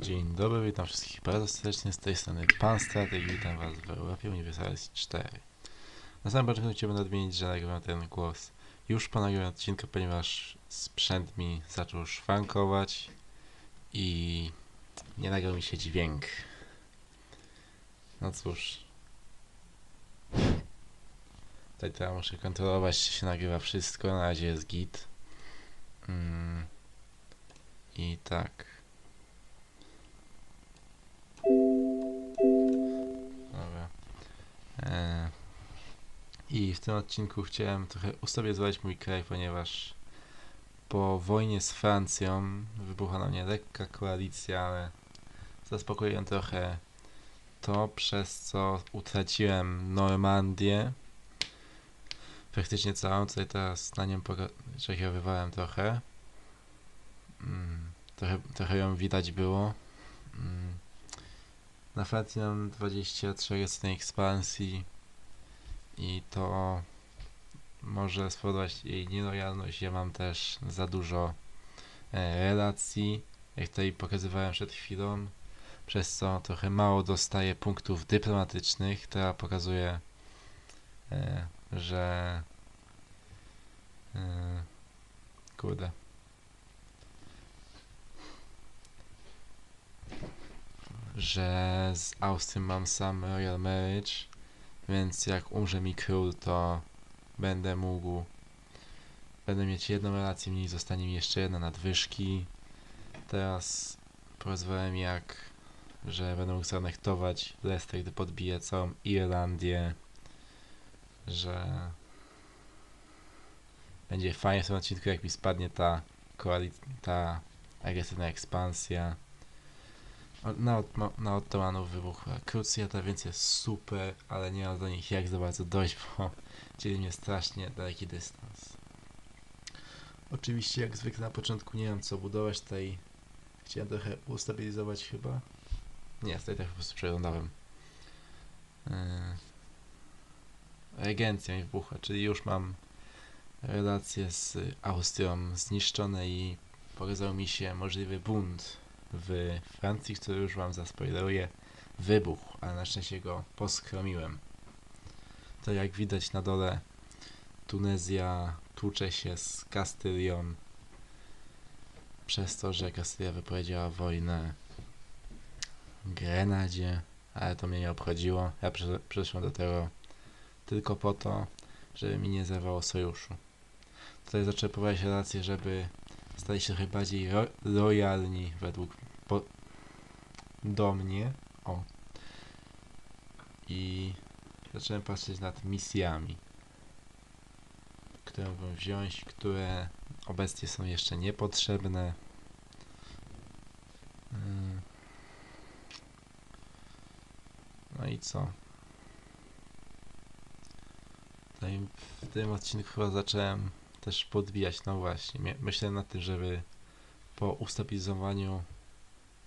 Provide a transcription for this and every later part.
Dzień dobry, witam wszystkich bardzo serdecznie z tej strony Pan Strateg i witam Was w Europie Universalis 4. Na samym początku chciałbym nadmienić, że nagrywam ten głos już po nagraniu odcinka, ponieważ sprzęt mi zaczął szwankować i nie nagrał mi się dźwięk. No cóż. Tutaj teraz muszę kontrolować, czy się nagrywa wszystko, na razie jest git. Mm. I tak. I w tym odcinku chciałem trochę ustabilizować mój kraj, ponieważ po wojnie z Francją wybuchła na mnie lekka koalicja, ale zaspokoiłem trochę to, przez co utraciłem Normandię. Praktycznie całą, tutaj teraz na nią przekierowywałem trochę. Mm, trochę. Trochę ją widać było. Na Francji mam 23 stopni ekspansji i to może spowodować jej nielojalność. Ja mam też za dużo e, relacji, jak tutaj pokazywałem przed chwilą, przez co trochę mało dostaję punktów dyplomatycznych. Teraz pokazuje, że e, kurde. Że z Austrią mam sam Royal Marriage, więc jak umrze mi król, to będę mógł będę mieć jedną relację mniej, zostanie mi jeszcze jedna nadwyżki. Teraz porozmawiałem jak, że będę mógł zaanektować Leicester, gdy podbiję całą Irlandię, że będzie fajnie w tym odcinku, jak mi spadnie ta ta agresywna ekspansja. Na, na Ottomanów wybuchła krucjata, więc jest super, ale nie mam do nich jak za bardzo dojść, bo dzieli mnie strasznie daleki dystans. Oczywiście, jak zwykle na początku nie mam co budować, tutaj chciałem trochę ustabilizować chyba. Nie, tutaj tak po prostu przeglądałem. Yy. Regencja mi wybuchła, czyli już mam relacje z Austrią zniszczone i pokazał mi się możliwy bunt w Francji, który już wam zaspoileruję, wybuchł, ale na szczęście go poskromiłem. To jak widać na dole Tunezja tłucze się z Kastylią przez to, że Kastylia wypowiedziała wojnę Grenadzie, ale to mnie nie obchodziło. Ja przysz- przyszłem do tego tylko po to, żeby mi nie zerwało sojuszu. Tutaj pojawiać relacje, żeby stali się trochę bardziej ro lojalni według do mnie. O. I zacząłem patrzeć nad misjami, które mogę wziąć, które obecnie są jeszcze niepotrzebne. Mm. No i co? W tym odcinku chyba zacząłem też podbijać, no właśnie, myślałem nad tym, żeby po ustabilizowaniu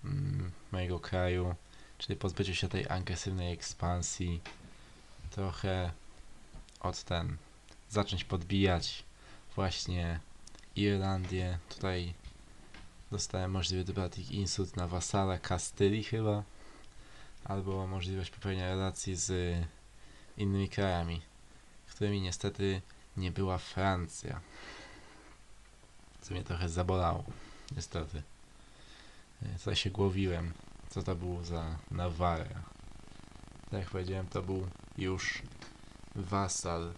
mm, mojego kraju, czyli pozbyciu się tej agresywnej ekspansji, trochę od ten, zacząć podbijać właśnie Irlandię, tutaj dostałem możliwy diplomatic insult na wasala Kastylii chyba, albo możliwość popełnienia relacji z innymi krajami, którymi niestety nie była Francja. Co mnie trochę zabolało, niestety. E, Co się głowiłem, co to był za Nawara. Tak jak powiedziałem, to był już wasal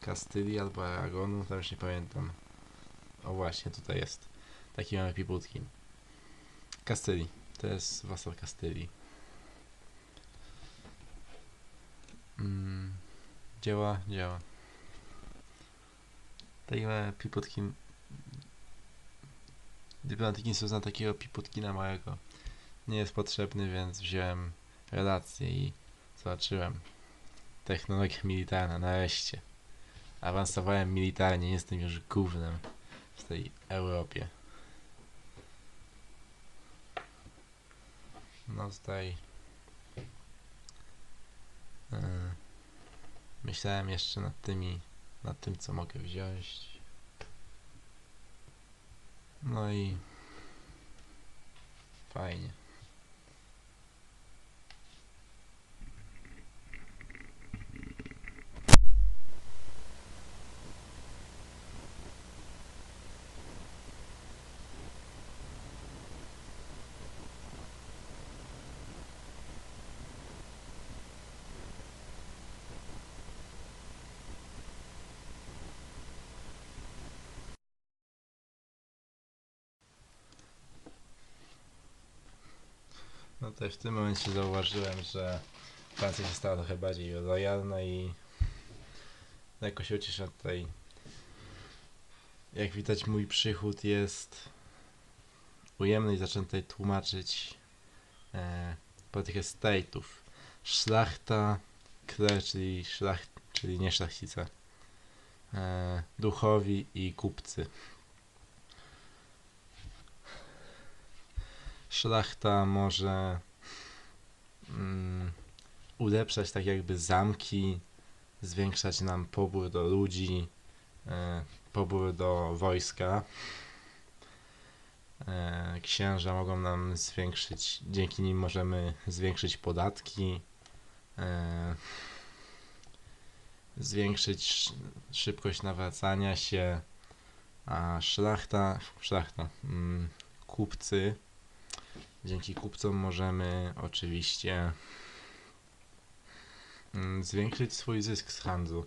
Kastylii albo Aragonu, tam już nie pamiętam. O właśnie, tutaj jest. Taki mamy piputki. Kastylii. To jest wasal Kastylii. Mm, działa, działa. Takie małe piputki. Dyplomatyki są na takiego piputkina małego. Nie jest potrzebny, więc wziąłem relację i zobaczyłem. Technologia militarna, nareszcie. Awansowałem militarnie, nie jestem już gównem w tej Europie. No tutaj... Yy, myślałem jeszcze nad tymi nad tym, co mogę wziąć. No i fajnie. No też w tym momencie zauważyłem, że Francja się stała trochę bardziej lojalna i lekko się tutaj. Jak widać mój przychód jest ujemny i zacząłem tutaj tłumaczyć e, politykę state'ów. Szlachta, kler, czyli szlach, czyli nie szlachcice. E, duchowi i kupcy. Szlachta może mm, ulepszać tak jakby zamki, zwiększać nam pobór do ludzi, e, pobór do wojska. E, księża mogą nam zwiększyć, dzięki nim możemy zwiększyć podatki, e, zwiększyć sz- szybkość nawracania się, a szlachta, szlachta, mm, kupcy, dzięki kupcom możemy oczywiście mm, zwiększyć swój zysk z handlu.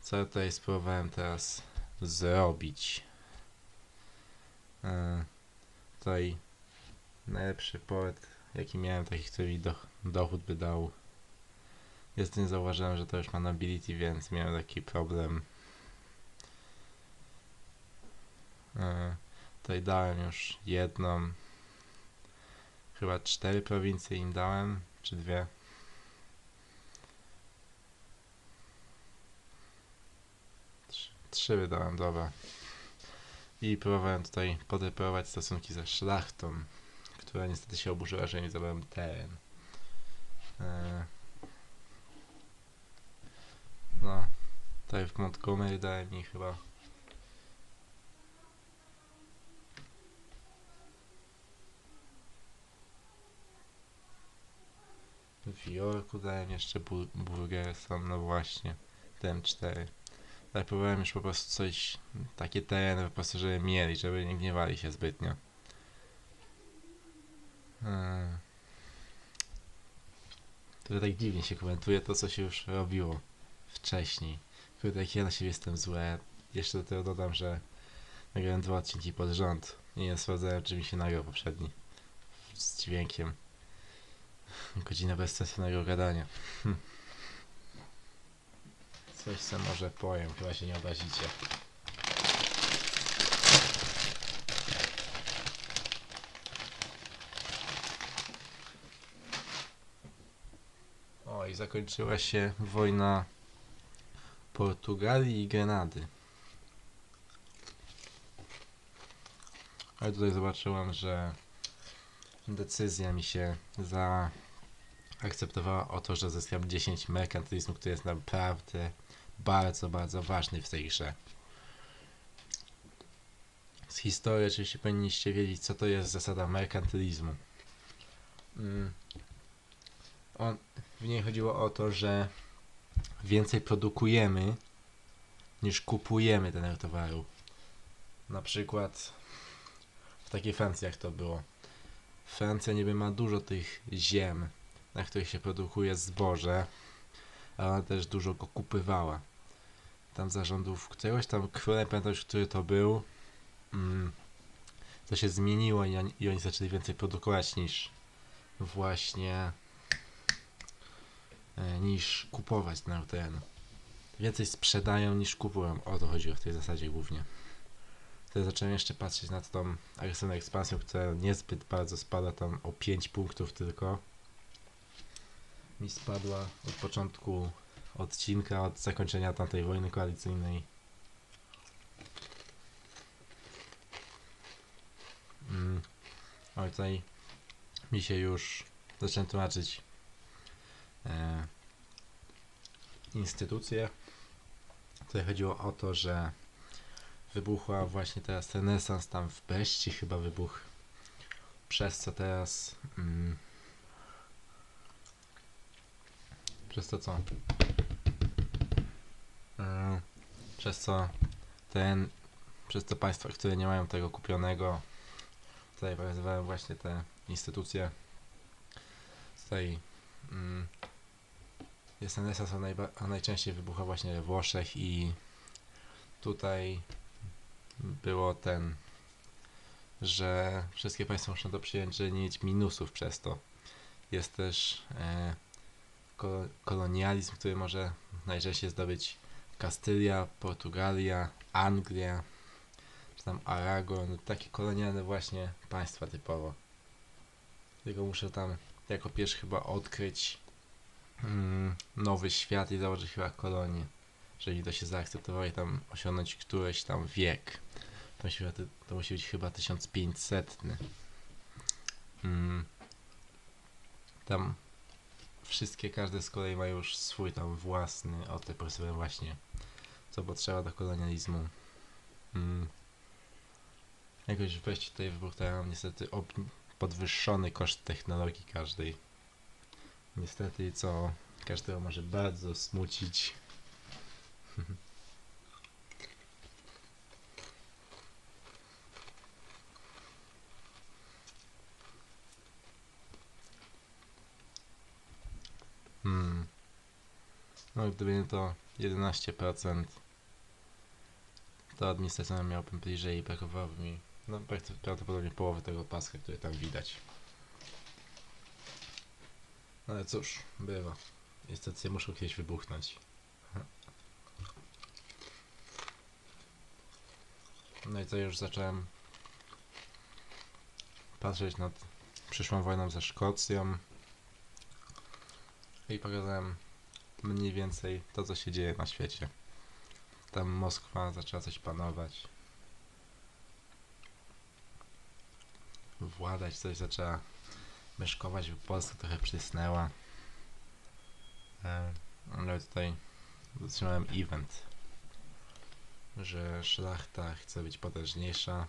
Co ja tutaj spróbowałem teraz zrobić? E, tutaj najlepszy port, jaki miałem, taki, który do, dochód by dał. Jest nie zauważyłem, że to już ma nobility, więc miałem taki problem. E, tutaj dałem już jedną. Chyba cztery prowincje im dałem, czy dwie. Trzy, wydałem, dobra. I próbowałem tutaj podreperować stosunki ze szlachtą, która niestety się oburzyła, że nie zabrałem teren. E, no, tutaj w Montgomery dałem mi chyba w Jorku dałem jeszcze bur Burgerson, no właśnie, dałem 4. Tak próbowałem już po prostu coś, takie tereny po prostu, żeby mieli, żeby nie gniewali się zbytnio. Hmm. To tak dziwnie się komentuje to, co się już robiło wcześniej. Kurde, jak ja na siebie jestem złe. Jeszcze do tego dodam, że nagrałem dwa odcinki pod rząd i nie sprawdzałem, czy mi się nagrał poprzedni. Z dźwiękiem. Godzina bezsensownego gadania. Hm. Coś co może powiem, chyba się nie obrazicie. O, i zakończyła się wojna Portugalii i Grenady. Ale tutaj zobaczyłem, że decyzja mi się zaakceptowała o to, że zyskam 10 merkantylizmu, który jest naprawdę bardzo, bardzo ważny w tej grze. Z historii oczywiście powinniście wiedzieć, co to jest zasada merkantylizmu. Mm. On, w niej chodziło o to, że więcej produkujemy niż kupujemy danego towaru. Na przykład w takiej Francji jak to było. Francja niby ma dużo tych ziem, na których się produkuje zboże, ale ona też dużo go kupywała. Tam zarządów któregoś tam króla, pamiętam już, który to był, mm, to się zmieniło i oni, i oni zaczęli więcej produkować niż właśnie e, niż kupować na terenu. Więcej sprzedają niż kupują. O to chodziło w tej zasadzie głównie. Wtedy zacząłem jeszcze patrzeć na tą agresywną ekspansją, która niezbyt bardzo spada tam o 5 punktów tylko. Mi spadła od początku odcinka, od zakończenia tamtej wojny koalicyjnej. Mm. Oj, tutaj mi się już zacząłem tłumaczyć e, instytucje. Tutaj chodziło o to, że wybuchła właśnie teraz renesans tam w Beści chyba wybuchł. Przez co teraz mm, przez to co? Mm, przez co ten przez to państwa, które nie mają tego kupionego tutaj pokazywałem właśnie te instytucje tutaj mm, jest renesans, a, najba- najczęściej wybucha właśnie we Włoszech i tutaj było ten, że wszystkie państwa muszą to przyjąć, że nie mieć minusów przez to. jest też e, ko- kolonializm, który może najczęściej zdobyć Kastylia, Portugalia, Anglia, czy tam Aragon, takie kolonialne właśnie państwa typowo. Tylko muszę tam jako pierwszy chyba odkryć mm, nowy świat i założyć chyba kolonię. Jeżeli to się zaakceptowało i tam osiągnąć któryś tam wiek. To musi, to musi być chyba 1500. Mm. Tam wszystkie, każde z kolei ma już swój tam własny oto powiedzmy właśnie co potrzeba do kolonializmu. Mm. Jakoś wejść tutaj wybuchałem niestety podwyższony koszt technologii każdej. Niestety co każdego może bardzo smucić. No gdyby nie to 11%, to administracyjnie miałbym bliżej i brakowałoby mi no, prawdopodobnie połowy tego paska, który tam widać. No ale cóż, bywa. Niestety muszą kiedyś wybuchnąć. No i to już zacząłem patrzeć nad przyszłą wojną ze Szkocją i pokazałem mniej więcej to, co się dzieje na świecie. Tam Moskwa zaczęła coś panować. Władać coś zaczęła myszkować, bo Polska trochę przysnęła. E, Ale tutaj zatrzymałem event, że szlachta chce być potężniejsza.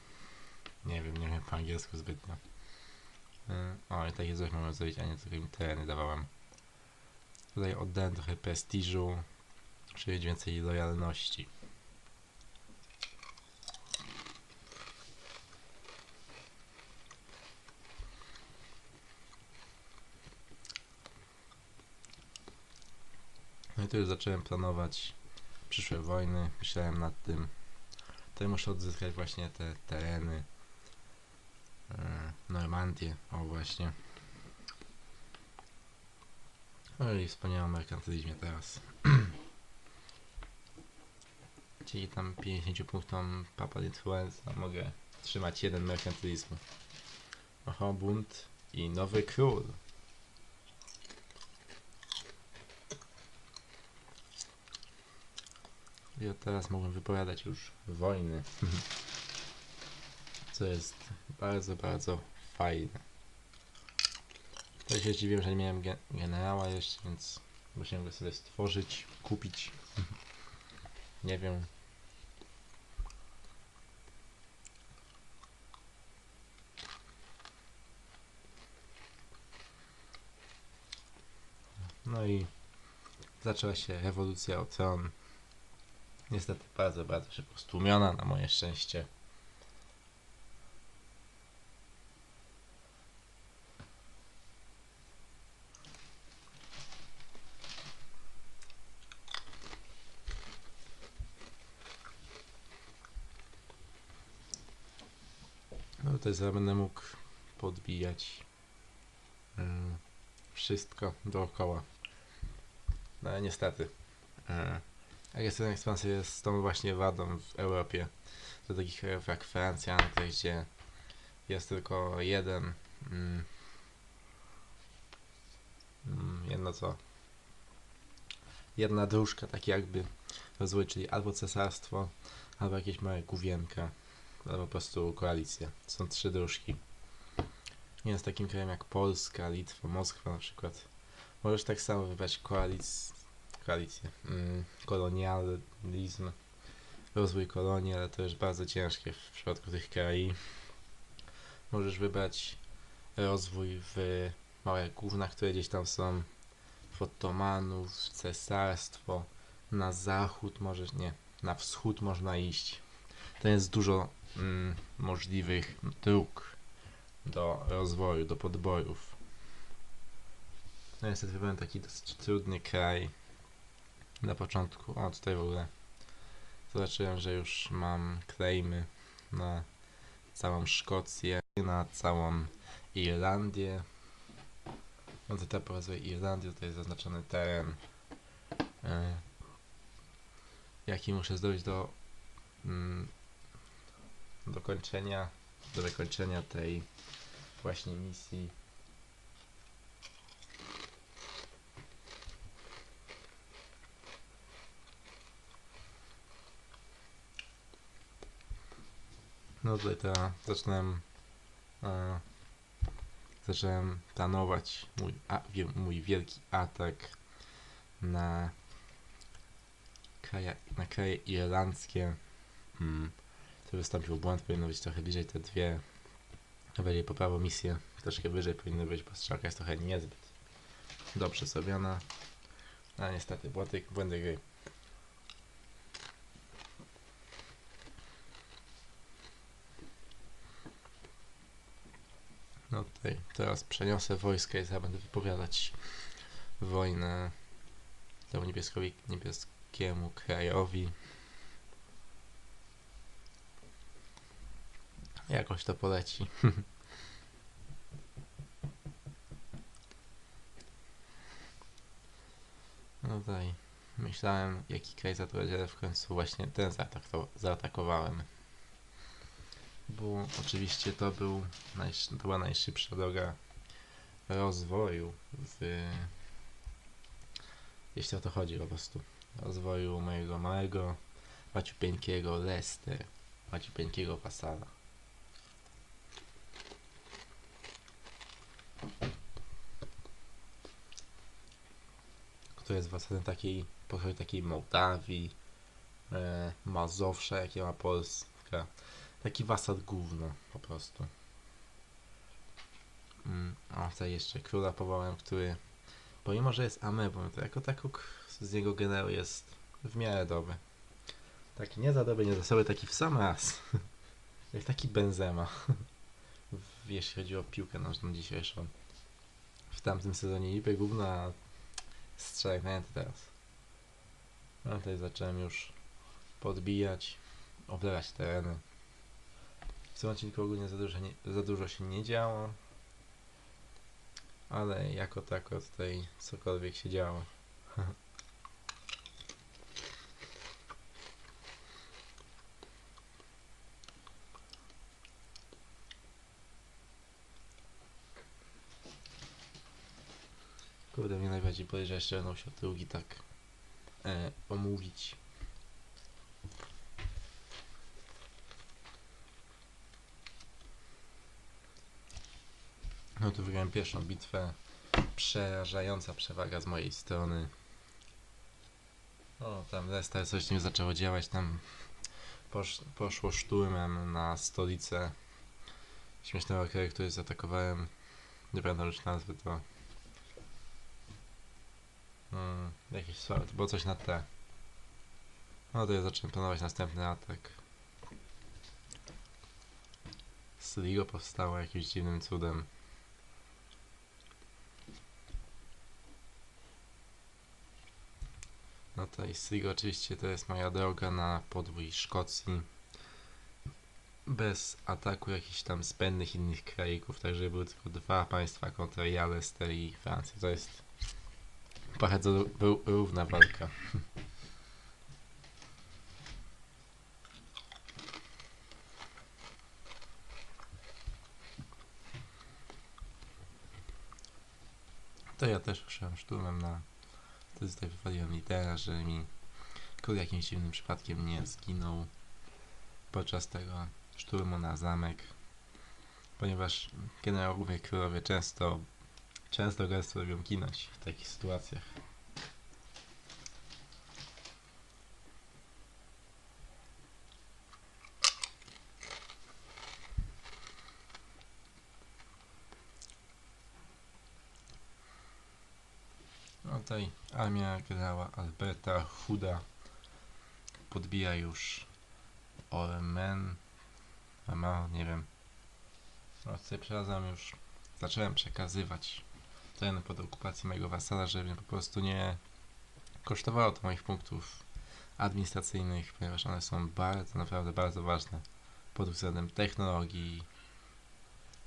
Nie wiem, nie wiem po angielsku zbytnio. E, O, i takie coś mamy zrobić, a nie tylko im tereny dawałem. Tutaj oddałem trochę prestiżu, mieć więcej lojalności. No i tu już zacząłem planować przyszłe wojny. Myślałem nad tym. Tutaj muszę odzyskać właśnie te tereny. E, Normandię, o właśnie. No i wspomniałem o merkantylizmie teraz. Dzięki tam 50 punktom Papal Influenza mogę trzymać jeden merkantylizmu. Oho, bunt i nowy król. I od teraz mogłem wypowiadać już wojny. Co jest bardzo, bardzo fajne. To się zdziwiłem, że nie miałem ge- generała jeszcze, więc musiałem go sobie stworzyć, kupić. nie wiem. No i zaczęła się rewolucja o tron. Niestety bardzo, bardzo szybko stłumiona na moje szczęście. Tutaj będę mógł podbijać mm, wszystko dookoła. No ale niestety. E, agresywna ekspansja jest tą właśnie wadą w Europie. Do takich krajów jak Francja, Anglia, gdzie jest tylko jeden mm, mm, jedno co jedna dróżka, tak jakby rozwój, czyli albo cesarstwo, albo jakieś małe główienka, albo po prostu koalicja. Są trzy dróżki. Nie jest takim krajem jak Polska, Litwa, Moskwa na przykład. Możesz tak samo wybrać koalic... koalicję, mm, kolonializm, rozwój kolonii, ale to jest bardzo ciężkie w przypadku tych krajów. Możesz wybrać rozwój w małych gównach, które gdzieś tam są, w Ottomanów, cesarstwo, na zachód możesz, nie, na wschód można iść. To jest dużo mm, możliwych dróg do rozwoju, do podborów. No niestety wybrałem taki dosyć trudny kraj na początku. O, tutaj w ogóle zobaczyłem, że już mam claimy na całą Szkocję, na całą Irlandię. Od etapu rozwoju Irlandii tutaj jest zaznaczony teren, e, jaki muszę zdążyć do mm, dokończenia, do wykończenia tej właśnie misji. No tutaj to zaczynam e, zacząłem planować mój, a, mój wielki atak na kraje, na kraje irlandzkie. Hmm. Wystąpił błąd, powinno być trochę bliżej te dwie. Wyżej po prawo misję, troszkę wyżej powinny być, bo strzałka jest trochę niezbyt dobrze zrobiona. A niestety, błędy, błędy gry. No tutaj teraz przeniosę wojska i zaraz będę wypowiadać wojnę temu niebieskiemu krajowi. Jakoś to poleci. no tutaj myślałem jaki kraj zaatakować, ale w końcu właśnie ten zaatak- zaatakowałem bo oczywiście to, był to była najszybsza droga rozwoju w jeśli o to chodzi po prostu rozwoju mojego małego maciupeńkiego Lester maciupeńkiego wasala który jest wasalem takiej pochodzi takiej Mołdawii e, Mazowsza jakie ma Polska Taki wasal gówno, po prostu. Mm, a tutaj jeszcze króla powołałem, który pomimo, że jest amebą, to jako tak z niego generał jest w miarę dobry. Taki nie za dobry, nie za sobie, taki w sam raz. Jak taki Benzema. Jeśli chodzi o piłkę nożną dzisiejszą. W tamtym sezonie niby gówno, a strzałek najęty teraz. No tutaj zacząłem już podbijać, oblewać tereny. W tym odcinku ogólnie za dużo, nie, za dużo się nie działo, ale jako tako tutaj cokolwiek się działo. Kurde, mnie najbardziej podejrzewa, jeszcze będą się drugi tak e, omówić. No tu wygrałem pierwszą bitwę. Przerażająca przewaga z mojej strony. O, tam Leicester coś nie zaczęło działać, tam posz, poszło szturmem na stolicę śmiesznego kraju, który zaatakowałem. Nie pamiętam już nazwy, to... Hmm, jakieś słabe, to było coś na T. No to ja zacząłem planować następny atak. Sligo powstało jakimś dziwnym cudem. No to i Sligo oczywiście to jest moja droga na podwój Szkocji. Bez ataku jakichś tam zbędnych innych krajików, także były tylko dwa państwa kontra ja, Leicester i Francja. To jest bardzo równa walka. To ja też ruszyłem szturmem na to tutaj wywaliłem litera, że mi król jakimś dziwnym przypadkiem nie zginął podczas tego szturmu na zamek, ponieważ generałowie królowie często często gęsto lubią ginąć w takich sytuacjach. No tutaj armia generała Alberta Huda podbija już Ormen, Ama, nie wiem. No przepraszam już, zacząłem przekazywać tereny pod okupację mojego wasala, żeby po prostu nie kosztowało to moich punktów administracyjnych, ponieważ one są bardzo, naprawdę bardzo ważne pod względem technologii,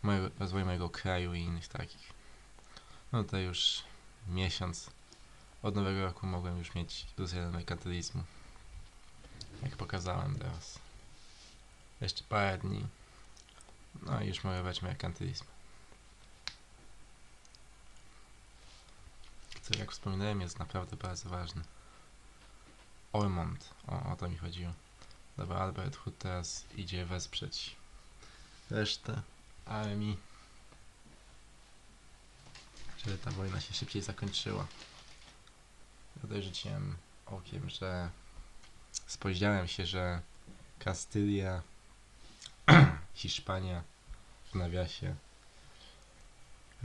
mojego, rozwoju mojego kraju i innych takich. No to już miesiąc od nowego roku mogłem już mieć jeden merkantylizmu. Jak pokazałem teraz. Jeszcze parę dni. No i już mogę brać merkantylizm. Co jak wspominałem jest naprawdę bardzo ważny. Ormond. O, o to mi chodziło. Dobra, Albert Hood teraz idzie wesprzeć resztę armii. Żeby ta wojna się szybciej zakończyła. Tutaj rzuciłem okiem, że spodziewałem się, że Kastylia, Hiszpania w nawiasie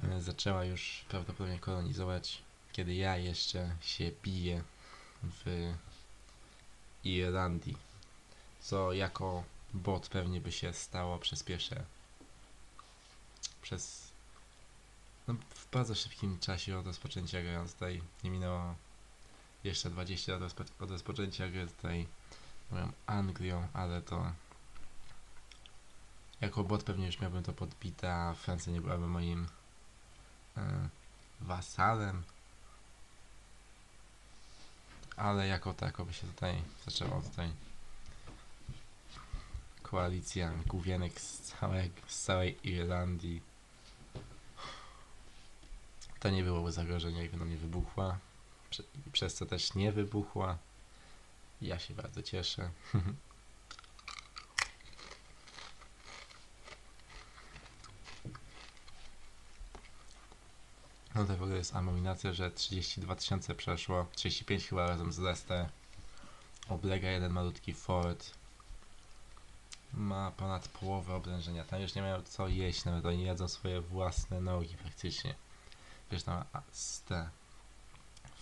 e, zaczęła już prawdopodobnie kolonizować, kiedy ja jeszcze się biję w Irlandii, co jako bot pewnie by się stało przez pierwsze przez no, w bardzo szybkim czasie od rozpoczęcia gry, tutaj nie minęło jeszcze 20 lat rozpo- od rozpoczęcia gry tutaj moją Anglią, ale to jako bot pewnie już miałbym to podbite, a Francja nie byłaby moim e, wasalem. Ale jako tako by się tutaj zaczęła tutaj koalicja główienek z, całej, z całej Irlandii. To nie byłoby zagrożenia, jakby na mnie wybuchła. Prze przez co też nie wybuchła. Ja się bardzo cieszę. No to w ogóle jest abominacja, że 32 tysiące przeszło, 35 chyba razem z Leicester. Oblega jeden malutki fort. Ma ponad połowę oblężenia. Tam już nie mają co jeść, nawet oni jadzą swoje własne nogi praktycznie. Wiesz, tam z te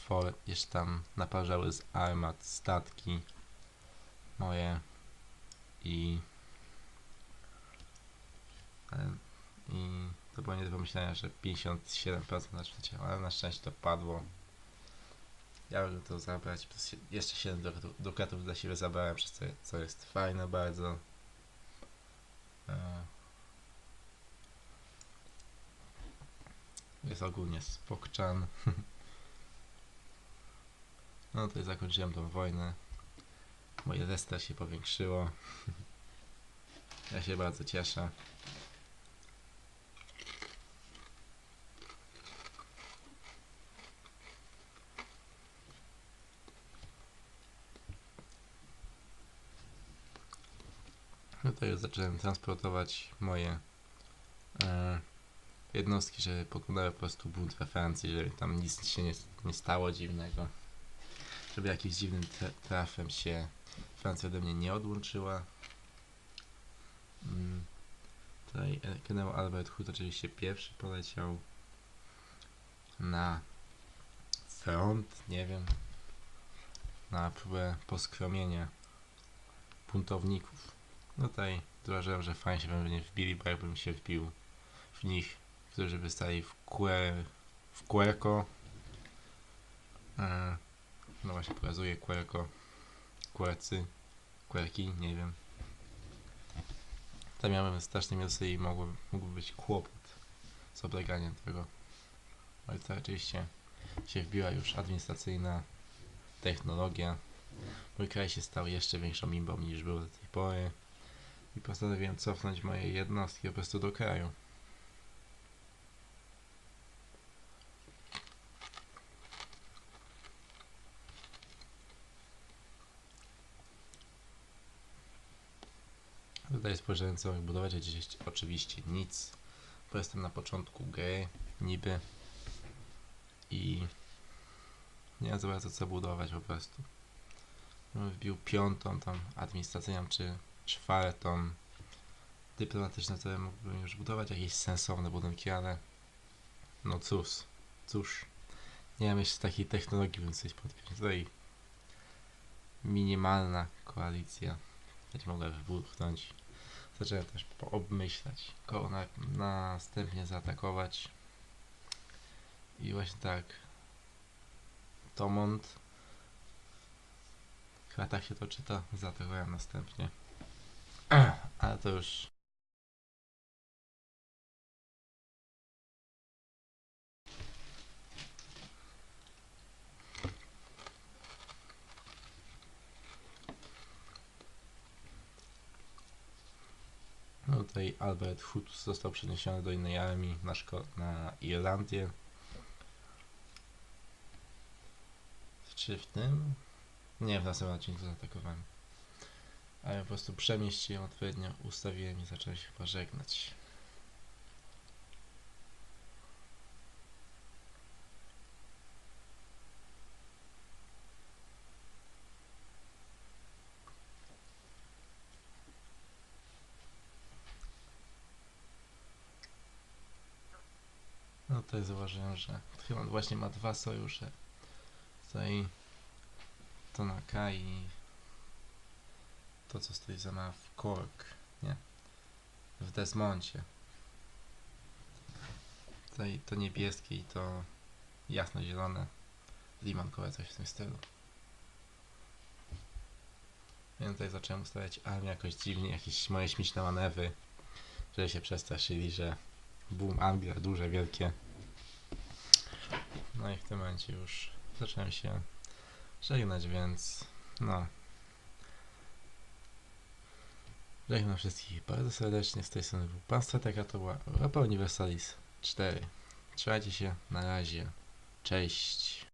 fort, jeszcze tam naparzały z armat, statki moje i e, i to było nie do pomyślenia, że 57% na świecie, ale na szczęście to padło. Ja bym to zabrać, jeszcze 7 dukatów, dla siebie zabrałem, przez co, co jest fajne bardzo. E, Jest ogólnie spokczan. No to zakończyłem tą wojnę. Moje resta się powiększyło. Ja się bardzo cieszę. To już zacząłem transportować moje e, jednostki, żeby pokonały po prostu bunt we Francji, żeby tam nic się nie, nie stało dziwnego. Żeby jakimś dziwnym tra- trafem się Francja ode mnie nie odłączyła. Mm. Tutaj e, generał Albert Hood oczywiście pierwszy poleciał na front, nie wiem, na próbę poskromienia buntowników. No tutaj zauważyłem, że fajnie się we mnie wbili, bo jakbym się wbił w nich, którzy by stali w, kue, w kółko. E, no właśnie pokazuję kółko, kółecy, kółki, nie wiem. Tam miałem straszne minusy i mogły, mógłby być kłopot z obleganiem tego. Ale to oczywiście się wbiła już administracyjna technologia. Mój kraj się stał jeszcze większą imbą niż był do tej pory. I postanowiłem cofnąć moje jednostki po prostu do kraju. Tutaj spojrzałem co budować, a gdzieś oczywiście nic, bo jestem na początku gry, niby i nie mam za bardzo co budować po prostu. Wbił piątą tam administracyjną czy czwartą dyplomatyczną, to mógłbym już budować jakieś sensowne budynki, ale no cóż, cóż, nie mam jeszcze takiej technologii, bym coś podpiąć. Tutaj minimalna koalicja będzie mogła wybuchnąć. Zacząłem też obmyślać, kogo na, następnie zaatakować. I właśnie tak. Tomont. Chyba tak się to czyta. Zaatakowałem następnie. Ale to już... No tutaj Albert Hutus został przeniesiony do innej armii na, na Irlandię. Czy w tym? Nie, w następnym odcinku zaatakowałem. Ale po prostu przemieściłem odpowiednio, ustawiłem i zacząłem się chyba żegnać. No tutaj zauważyłem, że chyba właśnie ma dwa sojusze. Tutaj to na K i to co stoi za ma w Cork, nie? W Desmoncie. Tutaj to niebieskie i to jasno-zielone. Limankowe coś w tym stylu. Więc tutaj zacząłem ustawiać armię jakoś dziwnie, jakieś moje śmieszne manewry, że się przestraszyli, że boom, Anglia, duże, wielkie. No i w tym momencie już zacząłem się żegnać, więc no. Żegnam wszystkich bardzo serdecznie. Z tej strony był Pan Stratega, to była Europa Universalis 4. Trzymajcie się, na razie. Cześć.